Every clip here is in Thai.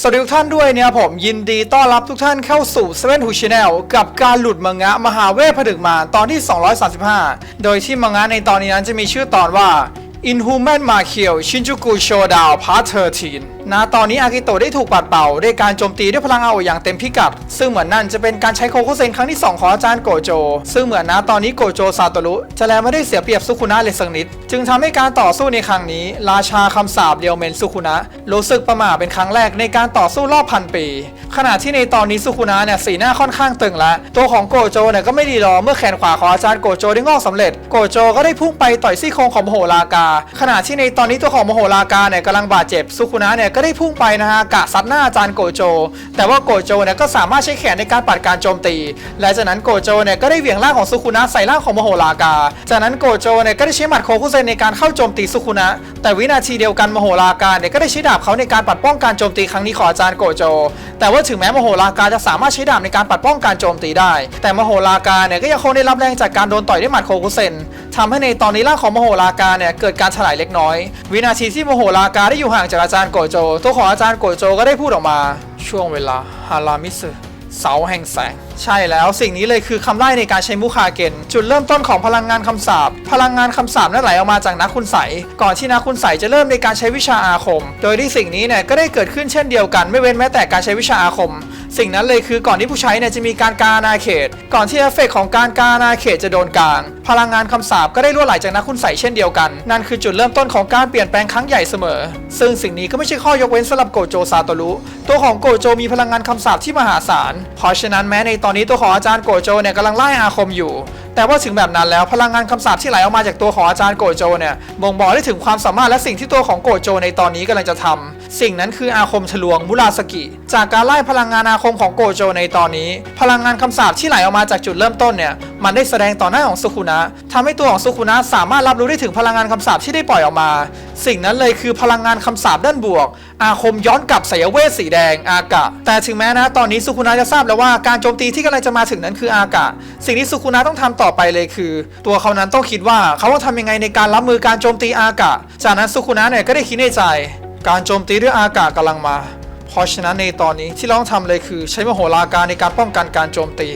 สวัสดีทุกท่านด้วยเนี่ยผมยินดีต้อนรับทุกท่านเข้าสู่เซเว่นฮูชแนลกับการหลุดมังงะมหาเวทผดึกมาตอนที่ 235 โดยที่มังงะในตอนนี้นั้นจะมีชื่อตอนว่า Inhuman m a k i l Shinjuku Showdown Part 13นะตอนนี้อากิโตะได้ถูกปัดเป่าด้วยการโจมตีด้วยพลังเอาอย่างเต็มพิกัด ซึ่งเหมือนนั่นจะเป็นการใช้โคโคเซนครั้งที่ 2 ของอาจารย์โกโจ ซึ่งเหมือนนะตอนนี้โกโจซาโตรุจะแลไม่ได้เสียเปรียบซุคุนะเลยสักนิด จึงทำให้การต่อสู้ในครั้งนี้ ราชาคำสาปเรียวเมนซุคุนะรู้สึกประหม่าเป็นครั้งแรกในการต่อสู้รอบพันปี ขณะที่ในตอนนี้ซุคุนะเนี่ยสีหน้าค่อนข้างตึงล้วตัวของโกโจเนี่ยก็ไม่ดีรอเมื่อแขนขวาของอาจารย์โกโจได้งอกสำเร็จ โกโจก็ได้พุ่งไปต่อยซี่โครงของมโหรากา ขณะที่ในตอนนี้ตัวของมโหรากาเนี่ยกำลังบาดเจ็บซุคุนะเนี่ยก็ได้พุ่งไปนะฮะกะซัดหน้าอาจารย์โกโจ แต่ว่าโกโจเนี่ยก็สามารถใช้แขนในการปัดการโจมตี และจากนั้นโกโจเนี่ยก็ได้เหวี่ยงร่างของซุคุนะใส่ร่างของมโหรากา จากนั้นโกโจเนี่ยก็ได้ใช้หมัดโคคุเซนในการเข้าโจมตีซุคุนะ แต่วินาทีเดียวกันมโหรากาเนี่ยก็ได้ใช้ดาบเขาในการปัดป้องการโจมตีครั้งนี้ของอาจารย์โกโจ แต่ว่าถึงแม้มโหรากาจะสามารถใช้ดาบในการปัดป้องการโจมตีได้ แต่มโหรากาเนี่ยก็ยังคงได้รับแรงจากการโดนต่อยด้วยหมัดโคคุเซนทำให้ในตอนนี้ร่างของมโหรากาเนี่ยเกิดการถลายเล็กน้อย วินาทีที่มโหรากาได้อยู่ห่างจากอาจารย์โกโจ ตัวของอาจารย์โกโจก็ได้พูดออกมา ช่วงเวลาฮารามิสึเสาแห่งแสง ใช่แล้วสิ่งนี้เลยคือคำไล่ในการใช้มุคาเกนจุดเริ่มต้นของพลังงานคำสาปพลังงานคำสาปนั้นไหลออกมาจากนักคุณใสก่อนที่นักคุณใสจะเริ่มในการใช้วิชาอาคม โดยที่สิ่งนี้เนี่ยก็ได้เกิดขึ้นเช่นเดียวกัน ไม่เว้นแม้แต่การใช้วิชาอาคม สิ่งนั้นเลยคือก่อนที่ผู้ใช้เนี่ยจะมีการกาณาเขต ก่อนที่เอฟเฟกต์ของการกาอาณาเขตจะโดนกลางพลังงานคำสาปก็ได้รั่วไหลจากนักคุณใสเช่นเดียวกัน นั่นคือจุดเริ่มต้นของการเปลี่ยนแปลงครั้งใหญ่เสมอ ซึ่งสิ่งนี้ก็ไม่ใช่ข้อยกเว้นสำหรับโกโจซาโตรุตัวของโกโจมีพลังงานคำสาปที่มหาศาล เพราะฉะนั้นแม้ในตอนนี้ตัวของอาจารย์โกโจเนี่ยกำลังไล่อาคมอยู่ แต่ว่าถึงแบบนั้นแล้วพลังงานคำสาปที่ไหลออกมาจากตัวของอาจารย์โกโจเนี่ยบ่งบอกได้ถึงความสามารถและสิ่งที่ตัวของโกโจในตอนนี้กำลังจะทำสิ่งนั้นคืออาคมทะลวงมุราสกิ จากการไล่พลังงานอาคมของโกโจในตอนนี้ พลังงานคำสาปที่ไหลออกมาจากจุดเริ่มต้นเนี่ย มันได้แสดงต่อหน้าของสุคุนะทำให้ตัวของสุคุนะสามารถรับรู้ได้ถึงพลังงานคำสาปที่ได้ปล่อยออกมา สิ่งนั้นเลยคือพลังงานคำสาปด้านบวก อาคมย้อนกลับสายเวทสีแดงอากะ แต่ถึงแม้นะตอนนี้สุคุนะจะทราบแล้วว่าการโจมตีที่กำลังจะมาถึงนั้นคืออากะ สิ่งที่สุคุนะต้องทำต่อไปเลยคือ ตัวเขานั้นต้องคิดว่าเขาต้องทำยังไงในการรับมือการโจมตีอากะ จากนั้นสุคุนะเนี่ยก็ได้คิดในใจ การโจมตีด้วยอากะกำลังมา เพราะฉะนั้นในตอนนี้ที่เราต้องทำเลยคือ ใช้มโหราการในการป้องกันการโจมตี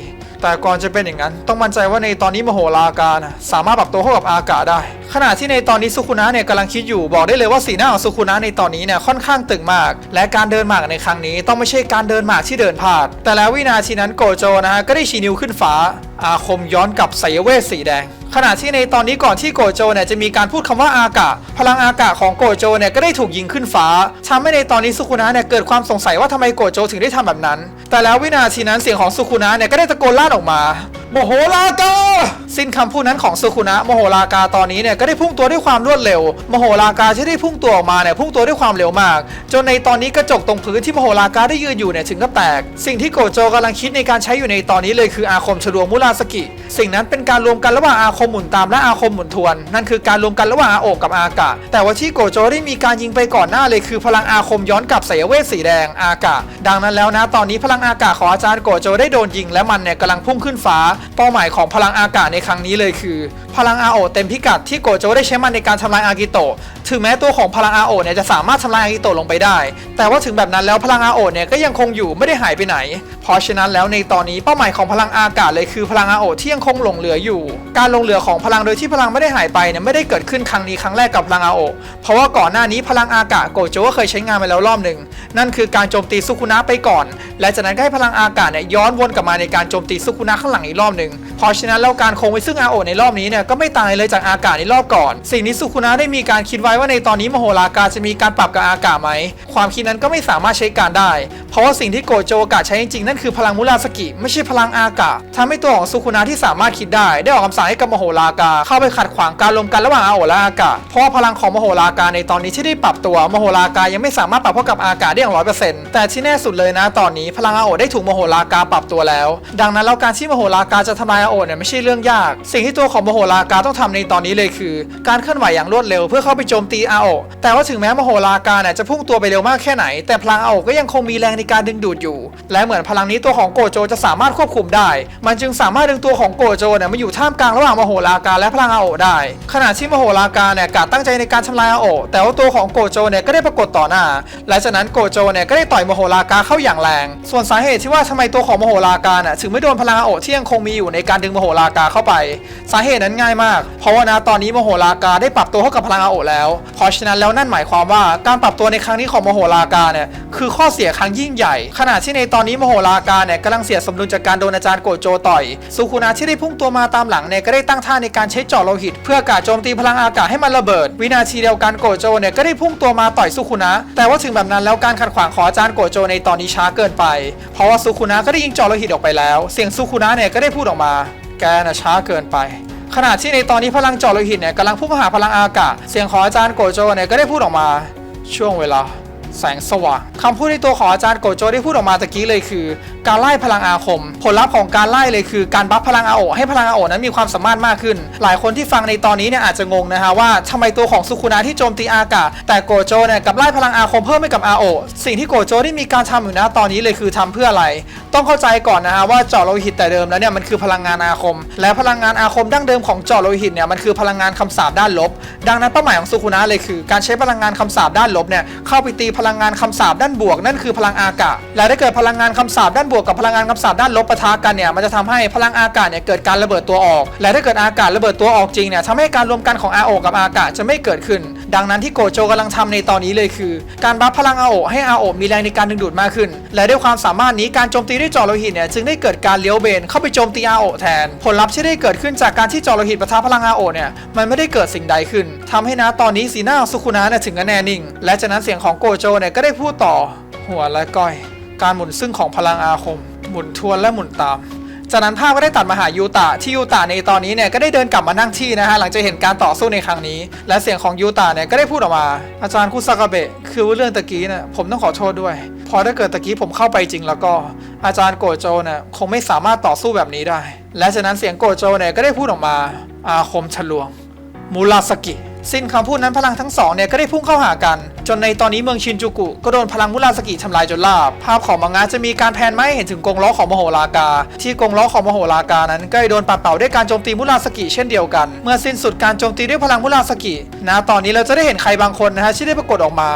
แต่ก่อนจะเป็นอย่างนั้น ต้องมั่นใจว่าในตอนนี้มโหลาการสามารถปรับตัวเข้ากับอากาศได้ขณะที่ในตอนนี้สุคุนะเนี่ยกำลังคิดอยู่บอกได้เลยว่าสีหน้าของสุคุนะในตอนนี้เนี่ยค่อนข้างตึงมาก และการเดินหมากในครั้งนี้ต้องไม่ใช่การเดินหมากที่เดินพลาด แต่แล้ววินาทีนั้นโกโจนะฮะก็ได้ชี้นิ้วขึ้นฟ้า อาคมย้อนกลับสายเวทสีแดง ขณะที่ในตอนนี้ก่อนที่โกโจเนี่ยจะมีการพูดคำว่าอากาศพลังอากาศของโกโจเนี่ยก็ได้ถูกยิงขึ้นฟ้าทำให้ในตอนนี้สุคุนะเนี่ยเกิดความสงสัยว่าทำไมโกโจถึงได้ทำแบบนั้น แต่แล้ววินาทีนั้นเสียงของสุคุนะเนี่ยก็ได้ตะโกนลั่นออกมา โมโหลากา สิ้นคำพูดนั้นของสุคุนะโมโหลากาตอนนี้เนี่ยก็ได้พุ่งตัวด้วยความรวดเร็วโมโหลากาที่ได้พุ่งตัวออกมาเนี่ยพุ่งตัวด้วยความเร็วมาก จนในตอนนี้กระจกตรงพื้นที่โมโหลากาได้ยืนอยู่เนี่ยถึงกับแตก สิ่งที่โกโจกำลังคิดในการใช้อยู่ในตอนนี้เลยคืออาคมชลวงมุราสกิ สิ่งนั้นเป็นการรวมกันระหว่างอาคมหมุนตามและอาคมหมุนทวน นั่นคือการรวมกันระหว่างอาโอกกับอากะ แต่ว่าที่โกโจได้มีการยิงไปก่อนหน้าเลยคือพลังอาคมย้อนกลับสายเวทสีแดงอากะ ดังนั้นแล้วนะตอนนี้พลังอากาศของอาจารย์โกโจได้โดนยิงและมันเนี่ยกำลังพุ่งขึ้นฟ้าเป้าหมายของพลังอากาศในครั้งนี้เลยคือ พลังอาโอเต็มพิกัดที่โกโจได้ใช้มันในการทำลายอากิโตะถึงแม้ตัวของพลังอาโอเนี่ยจะสามารถทำลายอากิโตะลงไปได้ แต่ว่าถึงแบบนั้นแล้วพลังอาโอเนี่ยก็ยังคงอยู่ไม่ได้หายไปไหน เพราะฉะนั้นแล้วในตอนนี้เป้าหมายของพลังอากาศเลยคือพลังอาโอที่ยังคงหลงเหลืออยู่ การหลงเหลือของพลังโดยที่พลังไม่ได้หายไปเนี่ยไม่ได้เกิดขึ้นครั้งนี้ครั้งแรกกับพลังอาโอเพราะว่าก่อนหน้านี้พลังอากาศโกโจก็เคยใช้งานไปแล้วรอบหนึ่งนั่นคือการโจมตีซุคุนะไปก่อน และจากนั้นก็ให้พลังอากาศเนี่ยย้อนวนกลับมาในการโจมตีซุคุนะข้างหลังอีกรอบหนึ่งเพราะฉะนั้นแล้วการคงไว้ซึ่งอาโอในรอบนี้เนี่ยก็ไม่ตางเลยจากอากาศในรอบก่อน สิ่งนี้ซุคุนะได้มีการคิดไว้ว่าในตอนนี้มโหรากาจะมีการปรับกับอากาศไหมความคิดนั้นก็ไม่สามารถใช้การได้ เพราะว่าสิ่งที่โกโจกะใช้จริงๆนั่นคือพลังมุราสกิไม่ใช่พลังอากาศทำให้ตัวของซุคุนะที่สามารถคิดได้ ได้ออกคำสั่งให้กับมโหรากา เข้าไปขัดขวางการรวมกันระหว่างอาโอและอากาศเพราะพลังของมโหรากาในตอนนี้ที่ได้ปรับตัวมโหรากายังไม่สามารถปรับเข้ากับอากาศได้อย่างร้อยเปอร์เซ็นต์แต่ที่แน่สุดเลยนะตอนนี้พลังอาโอได้ถูกมโหรากาปรับตัวแล้ว ดังนั้นแล้วการที่มโหรากาจะทำลายอาโอเนี่ยไม่ใช่เรื่องยาก สิ่งที่ตัวของมโหรากาต้องทำในตอนนี้เลยคือ การเคลื่อนไหวอย่างรวดเร็วเพื่อเข้าไปโจมตีอาโอแต่ว่าถึงแม้มโหรากาเนี่ยจะพุ่งตัวไปเร็วมากแค่ไหน แต่พลังอาโอก็ยังคงมีแรงในการดึงดูดอยู่ และเหมือนพลังนี้ตัวของโกโจจะสามารถควบคุมได้ มันจึงสามารถดึงตัวของโกโจเนี่ยมาอยู่ท่ามกลางระหว่างมโหราการและพลังอาโอได้ ขณะที่มโหราการเนี่ยกาตั้งใจในการทำลายอาโอแต่ว่าตัวของโกโจเนี่ยก็ได้ปรากฏต่อหน้าและจากนั้นโกโจเนี่ยก็ได้ต่อยมโหราการเข้าอย่างแรง ส่วนสาเหตุที่ว่าทำไมตัวของมโหราการน่ะถึงไม่โดนพลังอาโอที่ยังคงมีอยู่ในการดึงมโหราการเข้าไป สาเหตุนั้นง่ายมาก เพราะว่านะตอนนี้มโหราการได้ปรับตัวเข้ากับพลังอาโอแล้ว เพราะฉะนั้นแล้วนั่นหมายความว่าการปรับตัวในครั้งนี้ของมโหราการเนี่ยคือข้อเสียครั้งยิ่งใหญ่ ขณะที่ในตอนนี้มโหราการเนี่ยกำลังเสียสมดุลจากการโดนอาจารย์โกโจต่อย สุคุนะที่ได้พุ่งตัวมาตามหลังเนี่ยก็ได้ตั้งท่าในการใช้เจาะโลหิต เพื่อกาโจมตีพลังอากาศให้มันระเบิด วินาทีเดียวกันโกโจเนี่ยก็ได้พุ่งตัวมาต่อยสุคุนะแต่ว่าถึงแบบนั้นแล้วการขัดขวางของอาจารย์โกโจในตอนนี้ช้าเกินไป เพราะว่าสุคุนะก็ได้ยิงเจาะโลหิตออกไปแล้ว เสียงสุคุนะเนี่ยก็ได้พูดออกมา แกน่ะช้าเกินไปขณะที่ในตอนนี้พลังเจาะโลหิตเนี่ยกำลังพุ่งหาพลังอากาศ เสียงของอาจารย์โกโจเนี่ยก็ได้พูดออกมา ช่วงเวลา แสงสว่างคำพูดในตัวของอาจารย์โกโจได้พูดออกมาตะกี้เลยคือ การไล่พลังอาคม ผลลัพธ์ของการไล่เลยคือการบัฟพลังอาโอให้พลังอาโอนั้นมีความสามารถมากขึ้น หลายคนที่ฟังในตอนนี้เนี่ยอาจจะงงนะฮะว่าทำไมตัวของสุคุนะที่โจมตีอากาศ แต่โกโจเนี่ยกับไล่พลังอาคมเพิ่มให้กับอาโอสิ่งที่โกโจได้มีการทำอยู่นะตอนนี้เลยคือทำเพื่ออะไร ต้องเข้าใจก่อนนะฮะว่าเจาะโลหิตแต่เดิมแล้วเนี่ยมันคือพลังงานอาคม และพลังงานอาคมดั้งเดิมของเจาะโลหิตเนี่ยมันคือพลังงานคำสาปด้านลบ ดังนั้นเป้าหมายของสุคุนะเลยคือ การใช้พลังงานคำสาปด้านลบเนี่ยเข้าไปตีพลังงานคำสาปด้านบวกนั่นคือพลังอากาศ และถ้าเกิดพลังงานคำสาปด้านบวกกับพลังงานคำสาปด้านลบปะทะกันเนี่ยมันจะทำให้พลังอากาศเนี่ยเกิดการระเบิดตัวออก และถ้าเกิดอากาศระเบิดตัวออกจริงเนี่ยทำให้การรวมกันของอาโอกับอากาศจะไม่เกิดขึ้น ดังนั้นที่โกโจกำลังทำในตอนนี้เลยคือ การบัฟพลังอาโอให้อาโอมีแรงในการดึงดูดมากขึ้น และด้วยความสามารถนี้การโจมตีด้วยจอโลหิตเนี่ยจึงได้เกิดการเลี้ยวเบนเข้าไปโจมตีอาโอแทน ผลลัพธ์ที่ได้เกิดขึ้นจากการที่จอโลหิตปะทะพลังอาโอเนี่ยมันไม่ได้เกิดสิ่งใดขึ้นทำให้นะตอนนี้สีหน้าสุคุนะเนี่ยถึงกับแน่นิ่ง และจากนั้นเสียงของโกโจเนี่ยก็ได้พูดต่อ หัวและก้อย การหมุนซึ่งของพลังอาคม หมุนทวนและหมุนตาม จากนั้นภาพก็ได้ตัดมาหายูตะที่ยูตะในตอนนี้เนี่ยก็ได้เดินกลับมานั่งที่นะฮะหลังจากเห็นการต่อสู้ในครั้งนี้ และเสียงของยูตะเนี่ยก็ได้พูดออกมา อาจารย์คุซากาเบะคือเรื่องตะกี้เนี่ยผมต้องขอโทษด้วยพอถ้าเกิดตะกี้ผมเข้าไปจริงแล้วก็อาจารย์โกโจเนี่ยคงไม่สามารถต่อสู้แบบนี้ได้ และจากนั้นเสียงโกโจเนี่ยก็ได้พูดออกมา อาคมฉลวงมูราสกิ สิ้นคำพูดนั้นพลังทั้งสองเนี่ยก็ได้พุ่งเข้าหากัน จนในตอนนี้เมืองชินจูกุ ก็โดนพลังมุราสกิทำลายจนราบ ภาพของมังงะจะมีการแพนไม่เห็นถึงกงล้อของมโหรากา ที่กงล้อของมโหรากานั้นก็ได้โดนปัดเป่าด้วยการโจมตีมุราสกิเช่นเดียวกัน เมื่อสิ้นสุดการโจมตีด้วยพลังมุราสกินะตอนนี้เราจะได้เห็นใครบางคนนะฮะที่ได้ปรากฏออกมา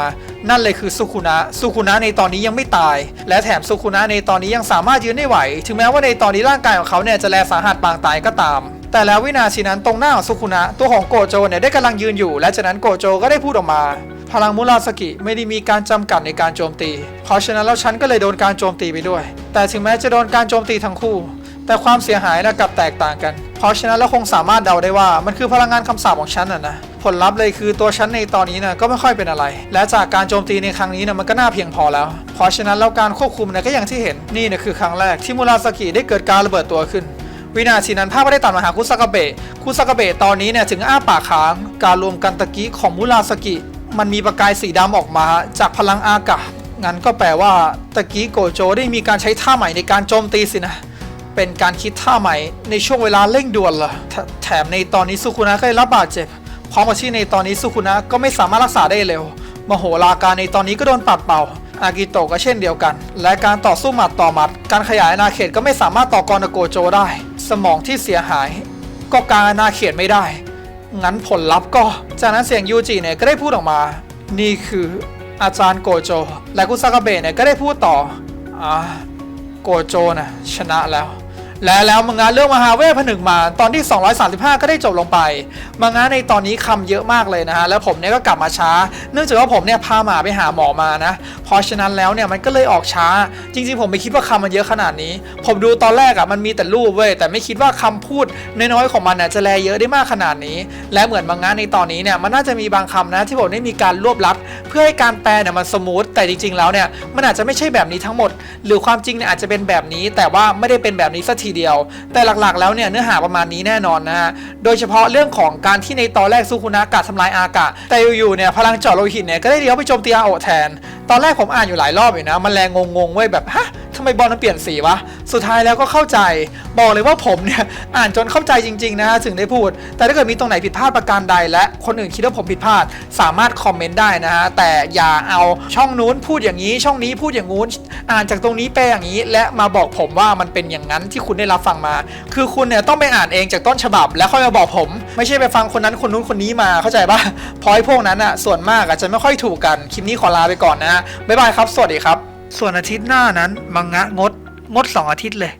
นั่นเลยคือสุคุนะสุคุนะในตอนนี้ยังไม่ตาย และแถมสุคุนะในตอนนี้ยังสามารถยืนได้ไหว ถึงแม้ว่าในตอนนี้ร่างกายของเขาเนี่ยจะแลสาหัสปางตายก็ตาม แต่แล้ววินาทีนั้นตรงหน้าของสุคุนะตัวของโกโจเนี่ยได้กำลังยืนอยู่ และจากนั้นโกโจก็ได้พูดออกมา พลังมุราสกิไม่ได้มีการจำกัดในการโจมตี เพราะฉะนั้นแล้วฉันก็เลยโดนการโจมตีไปด้วย แต่ถึงแม้จะโดนการโจมตีทั้งคู่ แต่ความเสียหายนะกลับแตกต่างกัน เพราะฉะนั้นเราคงสามารถเดาได้ว่ามันคือพลังงานคำสาปของฉันน่ะนะผลลัพธ์เลยคือตัวฉันในตอนนี้นะก็ไม่ค่อยเป็นอะไร และจากการโจมตีในครั้งนี้นะมันก็น่าเพียงพอแล้ว เพราะฉะนั้นแล้วการควบคุมนะก็อย่างที่เห็นนี่นะคือครั้งแรกที่มุราสกิได้เกิดการระเบิดตัวขึ้น วินาทีนั้นภาพก็ได้ตัดมาหาคุซากาเบะคุซากาเบะตอนนี้เนี่ยถึงอ้าปากค้าง การรวมกันตะกี้ของมุราสกิ มันมีประกายสีดำออกมา จากพลังอากาศงั้นก็แปลว่าตะกี้โกโจได้มีการใช้ท่าใหม่ในการโจมตีสินะเป็นการคิดท่าใหม่ในช่วงเวลาเร่งด่วนเหรอแถแถมในตอนนี้สุคุนะก็ได้รับบาดเจ็บพร้อมกับที่ในตอนนี้สุคุนะก็ไม่สามารถรักษาได้เร็วมโหราการในตอนนี้ก็โดนปัดเป่าอากิโตะก็เช่นเดียวกัน และการต่อสู้หมัดต่อหมัด การขยายอาณาเขตก็ไม่สามารถต่อกรกับโกโจได้ สมองที่เสียหาย ก็กางอาณาเขตไม่ได้ งั้นผลลัพธ์ก็ จากนั้นเสียงยูจิเนี่ยก็ได้พูดออกมา นี่คืออาจารย์โกโจ และกุซากาเบะเนี่ยก็ได้พูดต่ออ่าโกโจนะชนะแล้ว และแล้วมังงะเรื่องมหาเวทผนึกมาตอนที่ 235 ก็ได้จบลงไป มังงะในตอนนี้คำเยอะมากเลยนะฮะ แล้วผมเนี่ยก็กลับมาช้า เนื่องจากว่าผมเนี่ยพาหมาไปหาหมอมานะ เพราะฉะนั้นแล้วเนี่ยมันก็เลยออกช้า จริงๆ ผมไม่คิดว่าคำมันเยอะขนาดนี้ ผมดูตอนแรกอะ่ะมันมีแต่รูปเว้ย แต่ไม่คิดว่าคำพูดน้อยๆของมันน่ะจะแลเยอะได้มากขนาดนี้ และเหมือนมังงะในตอนนี้เนี่ยมันน่าจะมีบางคำนะที่ผมได้มีการรวบรัด เพื่อให้การแปลเนี่ยมันสมูท แต่จริง ๆ แล้วเนี่ยมันอาจจะไม่ใช่แบบนี้ทั้งหมด หรือความจริงเนี่ยอาจจะเป็นแบบนี้ แต่ว่าไม่ได้เป็นแบบนี้สัทีเดียว แต่หลักๆแล้วเนี่ยเนื้อหาประมาณนี้แน่นอนนะฮะ โดยเฉพาะเรื่องของการที่ในตอนแรกซูคุนากะทำลายอากะ แต่อยู่ๆเนี่ยพลังเจาะโลหิตเนี่ยก็ได้เลี้ยวไปโจมตีอาโอแทน ตอนแรกผมอ่านอยู่หลายรอบอยู่นะ มันแรงงงๆเว้ยแบบฮะ ทำไมบอลมันเปลี่ยนสีวะ สุดท้ายแล้วก็เข้าใจ บอกเลยว่าผมเนี่ยอ่านจนเข้าใจจริง ๆ นะฮะถึงได้พูด แต่ถ้าเกิดมีตรงไหนผิดพลาดประการใด และคนอื่นคิดว่าผมผิดพลาด สามารถคอมเมนต์ได้นะฮะแต่อย่าเอาช่องนู้นพูดอย่างนี้ ช่องนี้พูดอย่างงู้น อ่านจากตรงนี้แปลอย่างนี้ และมาบอกผมว่ามันเป็นอย่างนั้นที่คุณได้รับฟังมา คือคุณเนี่ยต้องไปอ่านเองจากต้นฉบับ แล้วค่อยมาบอกผม ไม่ใช่ไปฟังคนนั้นคนนู้นคนนี้มาเข้าใจปะพราะไอ้พวกนั้นอะส่วนมากอาจจะไม่ค่อยถูกกันคลิปนี้ขอลาไปก่อนนะฮะบ๊ายบายครับ สวัสดีครับ ส่วนอาทิตย์หน้านั้นมังงะงดงด 2 อาทิตย์เลย